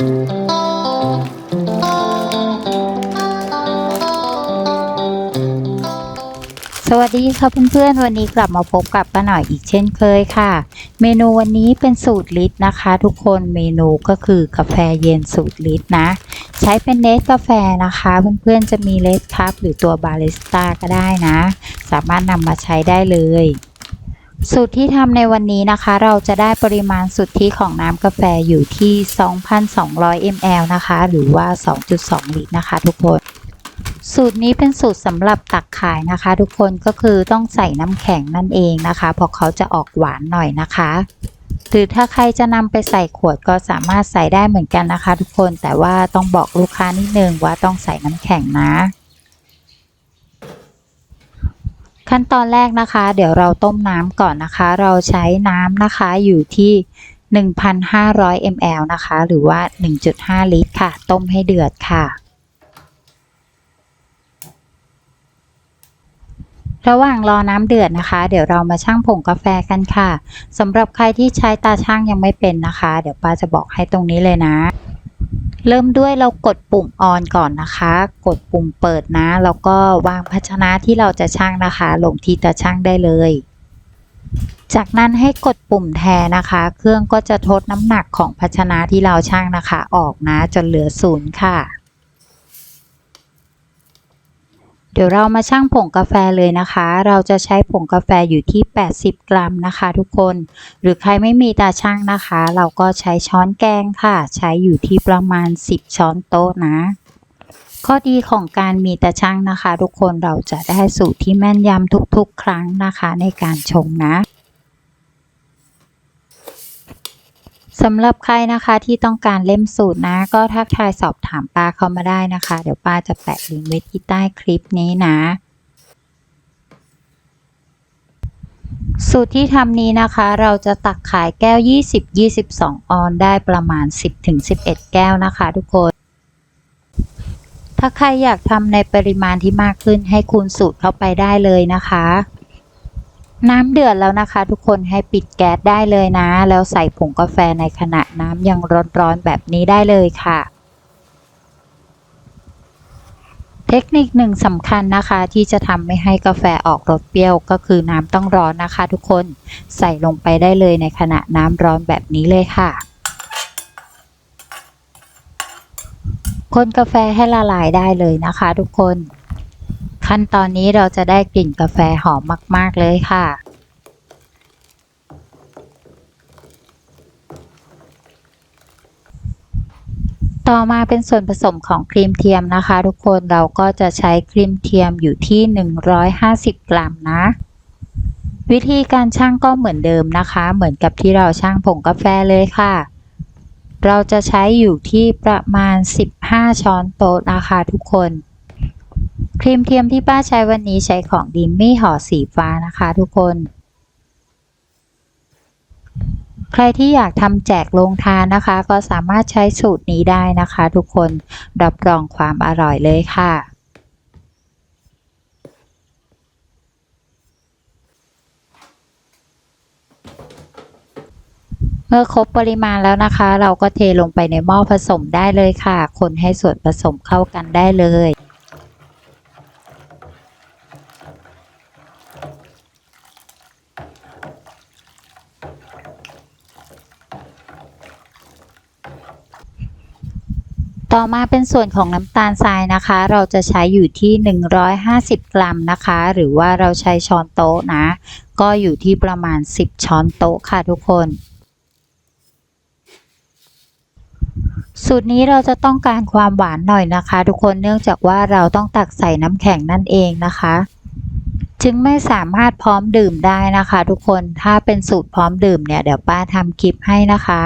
สวัสดีค่ะเพื่อนๆ วันนี้กลับมาพบกับป้าหน่อยอีกเช่นเคยค่ะ เมนูวันนี้เป็นสูตรลิตรนะคะ ทุกคนเมนูก็คือกาแฟเย็นสูตรลิตรนะ ใช้เป็นเนสกาแฟนะคะ เพื่อนๆ จะมีเลสคัพหรือตัวบาริสต้าก็ได้นะ สามารถนำมาใช้ได้เลย สูตรที่ทำในวันนี้นะคะ เราจะได้ปริมาณสุทธิของน้ำกาแฟอยู่ที่ 2,200 ml นะคะ หรือว่า 2.2 ลิตรนะคะ ทุกคน สูตรนี้เป็นสูตรสำหรับตักขายนะคะ ทุกคนก็คือต้องใส่น้ำแข็งนั่นเองนะคะ เพราะเขาจะออกหวานหน่อยนะคะ หรือถ้าใครจะนำไปใส่ขวดก็สามารถใส่ได้เหมือนกันนะคะ ทุกคนแต่ว่าต้องบอกลูกค้านิดนึงว่าต้องใส่น้ำแข็งนะ ขั้นตอนแรกนะคะ เดี๋ยวเราต้มน้ำก่อนนะคะ เราใช้น้ำนะคะอยู่ที่ 1,500 ml นะคะ หรือว่า 1.5 ลิตรค่ะ ต้มให้เดือดค่ะ ระหว่างรอน้ำเดือดนะคะ เดี๋ยวเรามาชั่งผงกาแฟกันค่ะสำหรับใครที่ใช้ตาช่างยังไม่เป็นนะคะ เดี๋ยวป้าจะบอกให้ตรงนี้เลยนะ เริ่มด้วยเรากดปุ่มออนก่อนนะคะ กดปุ่มเปิดนะ แล้วก็วางภาชนะที่เราจะชั่งนะคะ ลงที่ตาช่างได้เลย จากนั้นให้กดปุ่มแทนนะคะ เครื่องก็จะทดน้ำหนักของภาชนะที่เราชั่งนะคะ ออกนะจนเหลือศูนย์ค่ะ เดี๋ยวเรามาชั่งผงกาแฟเลยนะคะ เราจะใช้ผงกาแฟอยู่ที่ 80 กรัมนะคะ ทุกคน หรือใครไม่มีตาชั่งนะคะ เราก็ใช้ช้อนแกงค่ะ ใช้อยู่ที่ประมาณ 10 ช้อนโต๊ะนะ ข้อดีของการมีตาชั่งนะคะ ทุกคนเราจะได้สูตรที่แม่นยำทุกๆ ครั้งนะคะในการชงนะ สำหรับใครนะคะที่ต้องการเล่มสูตรนะ ก็ทักทายสอบถามป้าเข้ามาได้นะคะ เดี๋ยวป้าจะแปะลิงก์ไว้ที่ใต้คลิปนี้นะ สูตรที่ทำนี้นะคะ เราจะตักขายแก้ว 20-22 ออนได้ประมาณ 10-11 แก้วนะคะทุกคน ถ้าใครอยากทำในปริมาณที่มากขึ้นให้คูณสูตรเข้าไปได้เลยนะคะ น้ำเดือดแล้วนะคะ ทุกคนให้ปิดแก๊สได้เลยนะ แล้วใส่ผงกาแฟในขณะน้ำยังร้อนๆแบบนี้ได้เลยค่ะ เทคนิคหนึ่งสำคัญนะคะ ที่จะทำไม่ให้กาแฟออกรสเปรี้ยวก็คือน้ำต้องร้อนนะคะ ทุกคนใส่ลงไปได้เลยในขณะน้ำร้อนแบบนี้เลยค่ะคนกาแฟให้ละลายได้เลยนะคะ ทุกคน ขั้นตอนนี้เราจะได้กลิ่นกาแฟหอมมากๆเลยค่ะ ต่อมาเป็นส่วนผสมของครีมเทียมนะคะ ทุกคนเราก็จะใช้ครีมเทียมอยู่ที่ 150 กรัมนะ วิธีการชั่งก็เหมือนเดิมนะคะ เหมือนกับที่เราชั่งผงกาแฟเลยค่ะเราจะใช้อยู่ที่ประมาณ 15 ช้อนโต๊ะนะคะทุกคน ครีมเทียมที่ป้าใช้วันนี้ใช้ของดิมมี่ห่อสีฟ้านะคะทุกคน ใครที่อยากทำแจกโรงทานนะคะ ก็สามารถใช้สูตรนี้ได้นะคะทุกคนรับรองความอร่อยเลยค่ะเมื่อครบปริมาณแล้วนะคะ เราก็เทลงไปในหม้อผสมได้เลยค่ะ คนให้ส่วนผสมเข้ากันได้เลย ต่อมาเป็นส่วนของน้ำตาลทรายนะคะ เราจะใช้อยู่ที่ 150 กรัมนะคะ หรือว่าเราใช้ช้อนโต๊ะนะ ก็อยู่ที่ประมาณ 10 ช้อนโต๊ะค่ะทุกคน สูตรนี้เราจะต้องการความหวานหน่อยนะคะ ทุกคนเนื่องจากว่าเราต้องตักใส่น้ำแข็งนั่นเองนะคะ จึงไม่สามารถพร้อมดื่มได้นะคะ ทุกคนถ้าเป็นสูตรพร้อมดื่มเนี่ยเดี๋ยวป้าทำคลิปให้นะคะ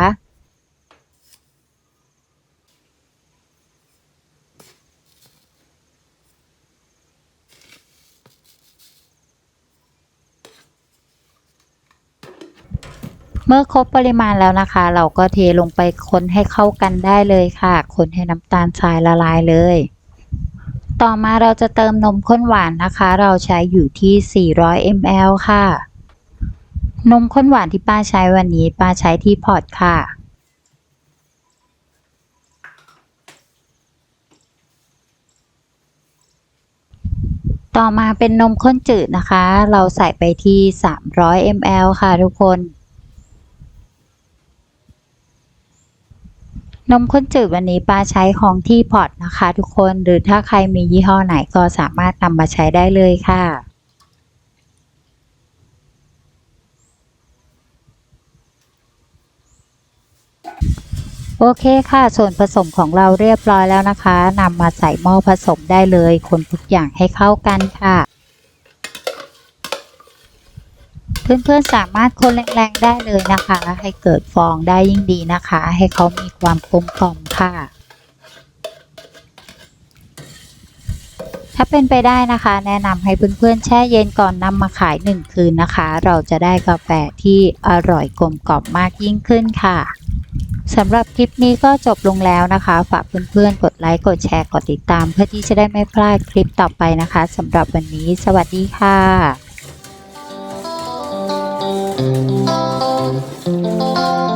เมื่อครบปริมาณแล้วนะคะ เราก็เทลงไปคนให้เข้ากันได้เลยค่ะ คนให้น้ำตาลทรายละลายเลย ต่อมาเราจะเติมนมข้นหวานนะคะ เราใช้อยู่ที่ 400 ml ค่ะ นมข้นหวานที่ป้าใช้วันนี้ ป้าใช้ที่พอร์ตค่ะต่อมาเป็นนมข้นจืดนะคะ เราใส่ไปที่ 300 ml ค่ะทุกคน นมข้นจืดวันนี้ปาใช้ของที่พอตนะคะ ทุกคนหรือถ้าใครมียี่ห้อไหนก็สามารถนำมาใช้ได้เลยค่ะโอเคค่ะ ส่วนผสมของเราเรียบร้อยแล้วนะคะนำมาใส่หม้อผสมได้เลย คนทุกอย่างให้เข้ากันค่ะ เพื่อนๆสามารถคนแรงๆได้เลยนะคะ ให้เกิดฟองได้ยิ่งดีนะคะ ให้เขามีความกลมกล่อมค่ะ ถ้าเป็นไปได้นะคะ แนะนำให้เพื่อนๆแช่เย็นก่อนนำมาขาย 1 คืนนะคะ เราจะได้กาแฟที่อร่อยกลมกล่อมมากยิ่งขึ้นค่ะสำหรับคลิปนี้ก็จบลงแล้วนะคะ ฝากเพื่อนๆ กดไลค์ กดแชร์ กดติดตาม เพื่อที่จะได้ไม่พลาดคลิปต่อไปนะคะสำหรับวันนี้ สวัสดีค่ะ Música